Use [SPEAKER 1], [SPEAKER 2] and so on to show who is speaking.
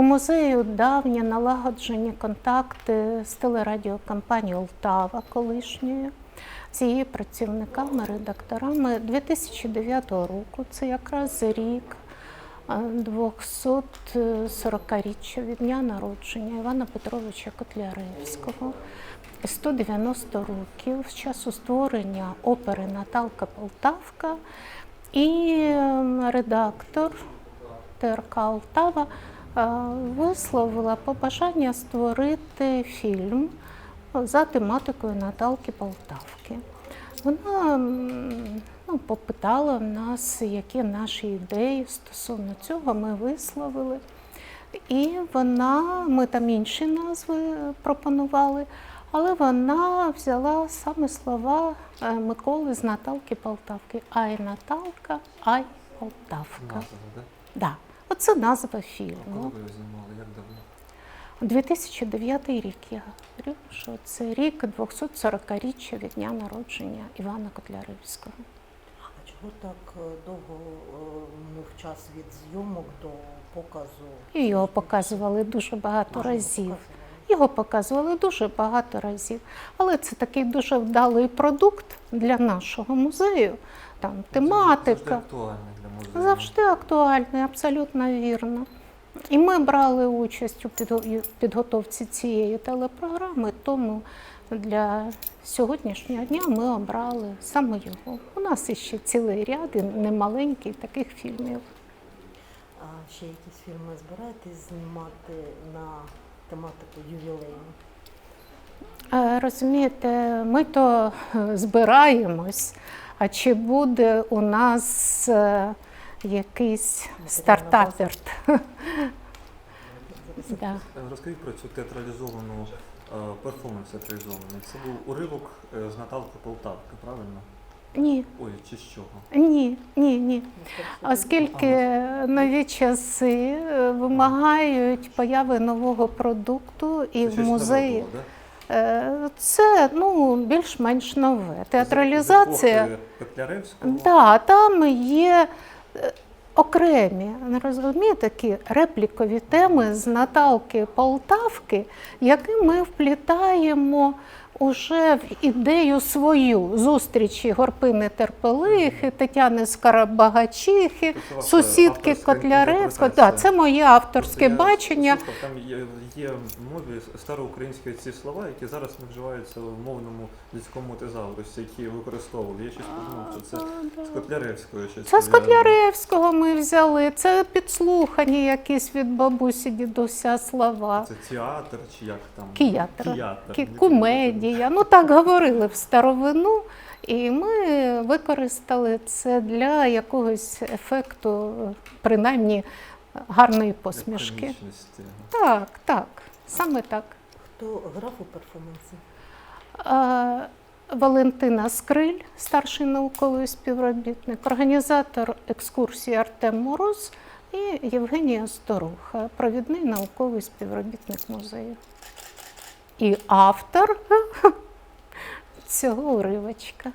[SPEAKER 1] У музею давні налагоджені контакти з телерадіокомпанією Олтава колишньою, з її працівниками, редакторами 2009 року. Це якраз рік е, 240-річчя від дня народження Івана Петровича Котляревського. 190 років з часу створення опери Наталка Полтавка і ем, редактор ТРК Олтава е, висловила побажання створити фільм за тематикою Наталки Полтавки. Вона ну, попитала в нас, які наші ідеї стосовно цього ми висловили. І вона, ми там інші назви пропонували, але вона взяла саме слова е, Миколи з Наталки Полтавки. Ай Наталка, ай Полтавка.
[SPEAKER 2] Назва, да?
[SPEAKER 1] Оце назва
[SPEAKER 2] Коли
[SPEAKER 1] фільму.
[SPEAKER 2] ви його знімали, як давно?
[SPEAKER 1] 2009 рік я говорю, що це рік 240-річчя від дня народження Івана Котляревського.
[SPEAKER 3] А чого так е, довго е, минув час від зйомок до показу?
[SPEAKER 1] І його показували дуже багато разів. Його показували дуже багато разів. Але це такий дуже вдалий продукт для нашого музею. Там
[SPEAKER 2] Завжди
[SPEAKER 1] тематика.
[SPEAKER 2] актуальний для музею.
[SPEAKER 1] Завжди актуальний, абсолютно вірно. І ми брали участь у підготовці цієї телепрограми, тому для сьогоднішнього дня ми обрали саме його. У нас іще цілий ряд і немаленький таких фільмів.
[SPEAKER 3] А ще якісь фільми збираєтесь знімати на тематику ювілейну?
[SPEAKER 1] Е, Розумієте, ми то е, збираємось, а чи буде у нас е, якийсь стартапер? Да.
[SPEAKER 2] Е, Розкажіть про цю театралізовану перформанс театралізований. Це був уривок з Наталки Полтавки, правильно?
[SPEAKER 1] Ні,
[SPEAKER 2] Ой, чи з чого?
[SPEAKER 1] ні, ні, ні. Оскільки нові часи е, вимагають появи нового продукту і в музеї. е, Це ну, більш-менш нове. Театралізація. Да, там є е, окремі, не розумієте, такі реплікові теми з Наталки Полтавки, які ми вплітаємо уже в ідею свою зустрічі Горпини Терпелихи, Тетяни Скарабагачихи,
[SPEAKER 2] Тобто
[SPEAKER 1] сусідки Котляревського. Да, це моє авторське
[SPEAKER 2] Просто я
[SPEAKER 1] бачення.
[SPEAKER 2] слухав, Там є, є в мові староукраїнські ці слова, які зараз не вживаються в мовному людському тезаурусі, які використовували. Я щось подумав, що це з Котляревської щось.
[SPEAKER 1] Це з. Котляревського ми взяли. Це підслухані якісь від бабусі дідуся слова.
[SPEAKER 2] Це театр чи як там?
[SPEAKER 1] Кіятр.
[SPEAKER 2] Кіятр.
[SPEAKER 1] Кі-
[SPEAKER 2] Не
[SPEAKER 1] Кумедія. Ну так говорили в старовину. І ми використали це для якогось ефекту, принаймні гарної посмішки. Так, так, саме так.
[SPEAKER 3] Хто грав у перформансі?
[SPEAKER 1] Валентина Скриль, старший науковий співробітник, організатор екскурсії Артем Мороз і Євгенія Сторуха, провідний науковий співробітник музею. І автор цього уривочка.